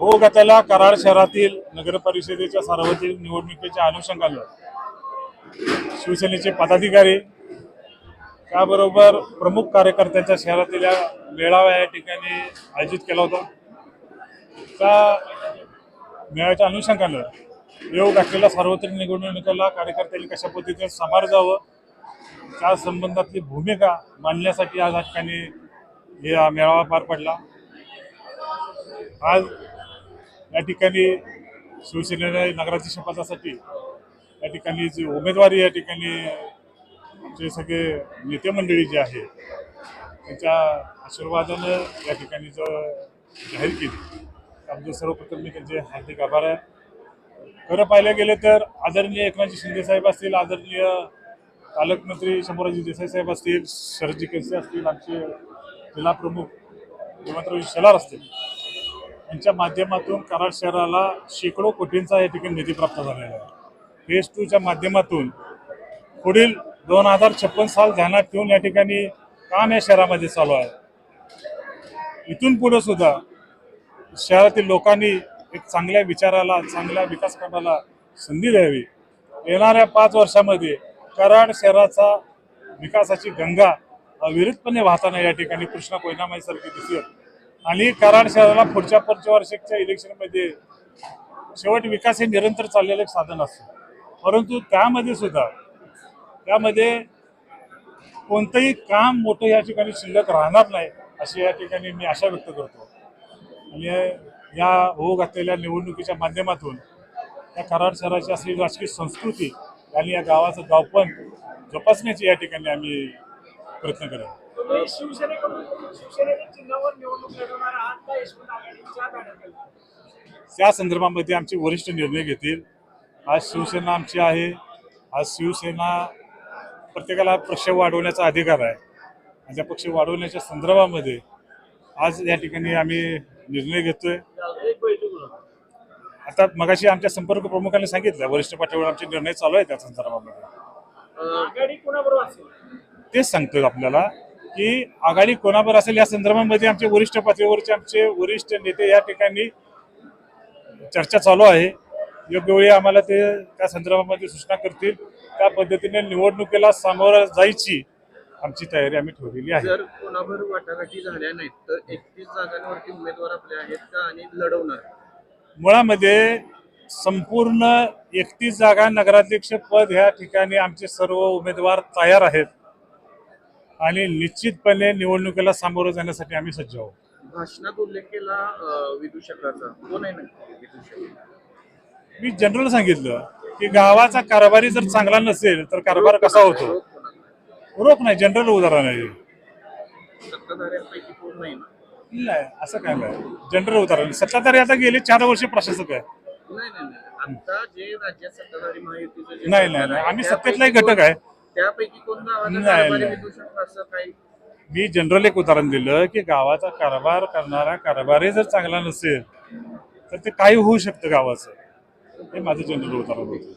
हो गटाला कराड शहरातील नगर परिषदेच्या सार्वत्रिक निवडणुकीच्या अनुषंगानं शिवसेनेचे पदाधिकारी त्याबरोबर प्रमुख कार्यकर्त्यांच्या शहरातील या मेळावा या ठिकाणी आयोजित केला होता. त्या मेळाव्याच्या अनुषंगानं योग घातलेल्या सार्वत्रिक निवडणुकीला कार्यकर्त्यांनी कशा पद्धतीने सामोरं जावं त्या संबंधातली भूमिका मांडण्यासाठी आज या ठिकाणी हे हा मेळावा पार पडला. आज या ठिकाणी शिवसेनेने नगराध्यक्ष पदासाठी या ठिकाणी जी उमेदवारी या ठिकाणी आमचे सगळे नेते मंडळी जे आहे त्यांच्या आशीर्वादानं या ठिकाणी जो जाहीर केली. त्याबद्दल सर्वप्रथम मी त्यांचे हार्दिक आभार आहे. खरं पाहिलं गेलं तर आदरणीय एकनाथजी शिंदेसाहेब असतील आदरणीय पालकमंत्री शंभूराजी देसाई साहेब असतील शरदजी केसरे असतील आमचे जिल्हा प्रमुख हेमंतराव शेलार असतील यांच्या माध्यमातून कराड शहराला शेकडो कोटींचा या ठिकाणी निधी प्राप्त झालेला आहे. फेज टूच्या माध्यमातून पुढील दोन हजार छप्पन साल ध्यानात ठेवून या ठिकाणी काम या शहरामध्ये चालू आहे. इथून पुढे सुद्धा शहरातील लोकांनी एक चांगल्या विचाराला चांगल्या विकास संधी द्यावी. येणाऱ्या पाच वर्षामध्ये कराड शहराचा विकासाची गंगा अविरतपणे वाहताना या ठिकाणी कृष्णा कोयनामाईसारखी दिसेल आणि कराड शहराला पुढच्या पंचवार्षिकच्या इलेक्शनमध्ये शेवट विकास हे निरंतर चाललेलं एक साधन असतं. परंतु त्यामध्ये सुद्धा त्यामध्ये कोणतंही काम मोठं या ठिकाणी शिल्लक राहणार नाही अशी या ठिकाणी मी आशा व्यक्त करतो. आणि या होऊ घातलेल्या निवडणुकीच्या माध्यमातून या कराड शहराची असलेली राजकीय संस्कृती आणि या गावाचं गावपण जोपासण्याची या ठिकाणी आम्ही प्रयत्न करतो तुम्ही शिवसेनेकडून शिवसेनेच्या चिन्हावर निवडणूक लढवणार आहात का यशवंत आघाडीच्या बॅनरखाली त्या संदर्भामध्ये आमचे वरिष्ठ निर्णय घेतील. आज शिवसेना आमची आहे. आज शिवसेना प्रत्येकाला पक्ष वाढवण्याचा अधिकार आहे. आणि त्या पक्ष वाढवण्याच्या संदर्भामध्ये आज या ठिकाणी आम्ही निर्णय घेतोय. आता मगाशी आमच्या संपर्क प्रमुखांनी सांगितलं वरिष्ठ पातळीवर आमचे निर्णय चालू आहेत त्या संदर्भामध्ये. तेच सांगतोय आपल्याला. की आघाडी कोणावर असेल या संदर्भामध्ये आमचे वरिष्ठ पातळीवरचे आमचे वरिष्ठ नेते या ठिकाणी चर्चा चालू आहे. योग्य वेळी आम्हाला ते त्या संदर्भामध्ये सूचना करतील. त्या पद्धतीने निवडणुकीला सामोरं जायची आमची तयारी आम्ही ठेवलेली आहे. जर कोणाभर वाटाघाटी झाल्या नाहीत तर एकतीस जागांवरती उमेदवार आपले आहेत का आणि लढवणार? मुळामध्ये संपूर्ण एकतीस जागा नगराध्यक्ष पद ह्या ठिकाणी आमचे सर्व उमेदवार तयार आहेत. आणि निश्चितपणे निवडणुकीला सामोरं जाण्यासाठी आम्ही सज्ज आहोत. भाषणात उल्लेख केला विदूषकाचा कोण आहे नक्की विदूषक मी जनरल सांगितलं की गावाचा कारभारी जर चांगला नसेल तर कारभार कसा होतो? रोख नाही. जनरल उदाहरण आहे. नाही असं काय नाही. जनरल उदाहरण. सत्ताधारी आता गेले चार वर्ष प्रशासक आहे. नाही नाही आम्ही त्यापैकी सत्तेतला एक घटक आहे. त्यापैकी कोण गावाचा नाही, कारभारी नाही. विदूषक असं काही. मी जनरल एक उदाहरण दिलं की गावाचा कारभार करणारा कारभारी जर चांगला नसेल तर ते काही होऊ शकतं गावाचं. हे माझं जनरल उदाहरण होतं.